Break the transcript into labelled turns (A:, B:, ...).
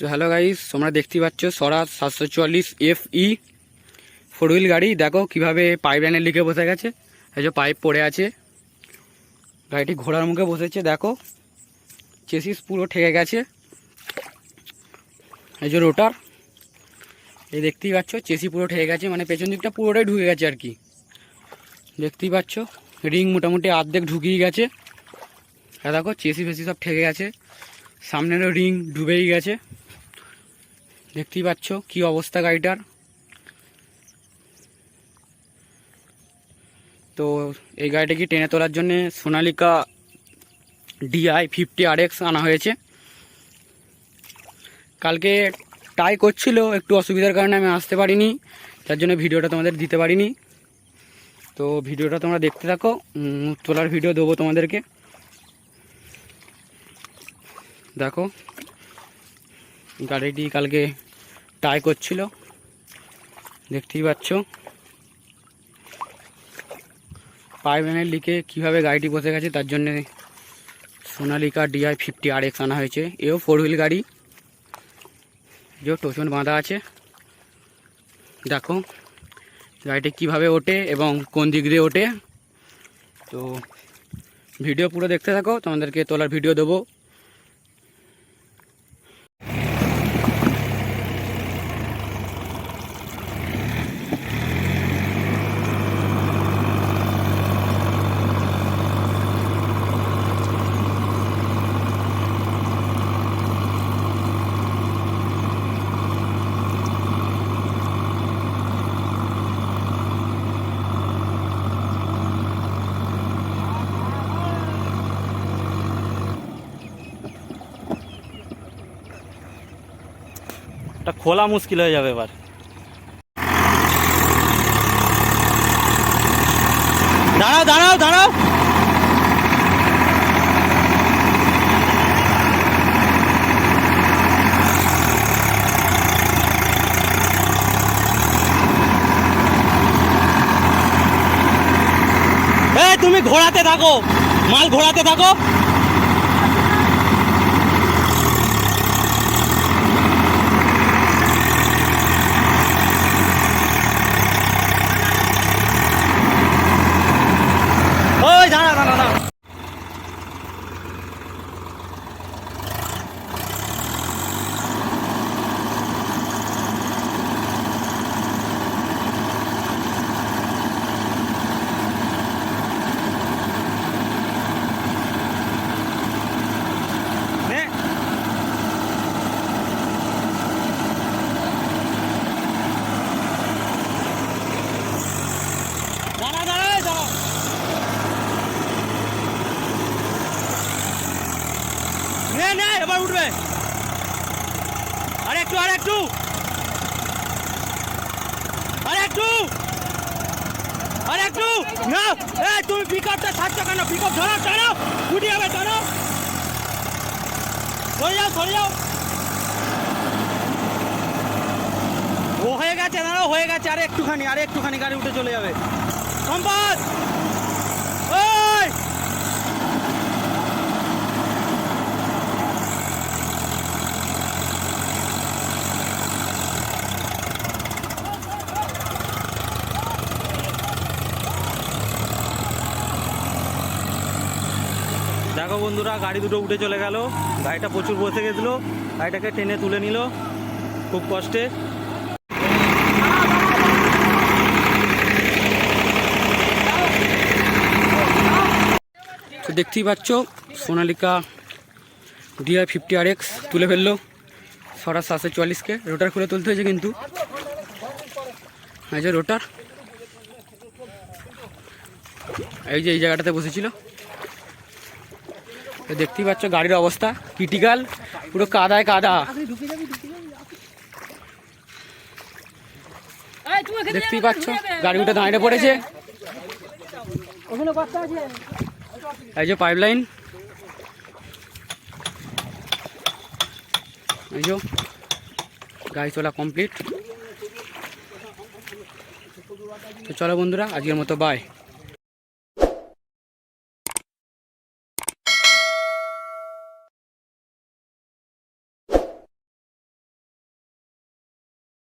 A: তো hello guys তোমরা দেখতেই পাচ্ছ স্বরাজ সাতশো চুয়াল্লিশ এফ ই ফোর হুইল গাড়ি। দেখো কীভাবে পাইপ লাইনের লিখে বসে গেছে। এই যে পাইপ পড়ে আছে। গাড়িটি ঘোড়ার মুখে বসেছে, দেখো। চেসিস পুরো ঠেকে গেছে। এই যে রোটার এই দেখতেই পাচ্ছ চেসি পুরো ঠেকে গেছে। মানে পেছন দিকটা পুরোটাই ঢুকে গেছে আর কি। দেখতেই পাচ্ছ রিং মোটামুটি অর্ধেক ঢুকিয়ে গেছে। আর দেখো চেসি ফেসি সব ঠেকে গেছে। সামনেরও রিং ডুবেই গেছে। দেখতেই পাচ্ছ কি অবস্থা গাড়িটার। তো এই গাড়িটাকে টেনে তোলার জন্য Sonalika DI fifty R X আনা হয়েছে। কালকে ট্রাই করছিল, একটু অসুবিধার কারণে আমি আসতে পারিনি, তার জন্য ভিডিওটা তোমাদের দিতে পারিনি। তো ভিডিওটা তোমরা দেখতে থাকো তোলার ভিডিও দেবো তোমাদেরকে। দেখো গাড়িটি কালকে ট্রাই করছিল। দেখতেই পাচ্ছ। পাইপলাইনের লিকে কীভাবে গাড়িটি বসে গেছে তার জন্যে Sonalika DI fifty R X আনা হয়েছে। এও ফোর হুইল গাড়ি। যে টোচন বাঁধা আছে। দেখো গাড়িটি কীভাবে ওঠে এবং কোন দিক দিয়ে ওঠে। তো ভিডিও পুরো দেখতে থাকো। তোমাদেরকে তোলার ভিডিও দেবো।
B: এটা খোলা মুশকিল হয়ে যাবে এবার। দাঁড়াও দাঁড়াও দাঁড়াও। তুমি ঘোরাতে থাকো, মাল ঘোরাতে থাকো ওই দাঁড়া দাঁড়া দাঁড়া নে। দাঁড়া দাঁড়া এই দাঁড়া নে এবার উঠবে। আর একটু আর একটু। আর একটু। এই তুমি পিক আপটা ছাড়ছো কেন? পিক আপ ধরো ধরো। উঠে যাবে, ধরো। সরে যাও সরে যাও। ও হয়ে গেছে, দাঁড়াও, হয়ে গেছে। আর একটুখানি আর একটুখানি গাড়ি উঠে চলে যাবে। দেখো বন্ধুরা, গাড়ি দুটো উঠে চলে গেল। গাড়িটা প্রচুর বসে গেছিল। গাড়িটাকে টেনে তুলে নিল। খুব কষ্টে।
A: তো দেখতেই পাচ্ছ, Sonalika DI fifty R X তুলে ফেলল। সরা সাতশো চুয়াল্লিশকে রোটার খুলে তুলতে হয়েছে কিন্তু। এই যে রোটার এই যে এই জায়গাটাতে বসেছিল। তো দেখতেই পাচ্ছ গাড়ির অবস্থা। ক্রিটিক্যাল পুরো কাদায় কাদা। দেখতেই পাচ্ছ, গাড়ি উঠে দাঁড়িয়ে পড়েছে। এই যে পাইপ লাইন এই যে গাড়ি চলা কমপ্লিট তো চলো বন্ধুরা, আজকের মতো বাই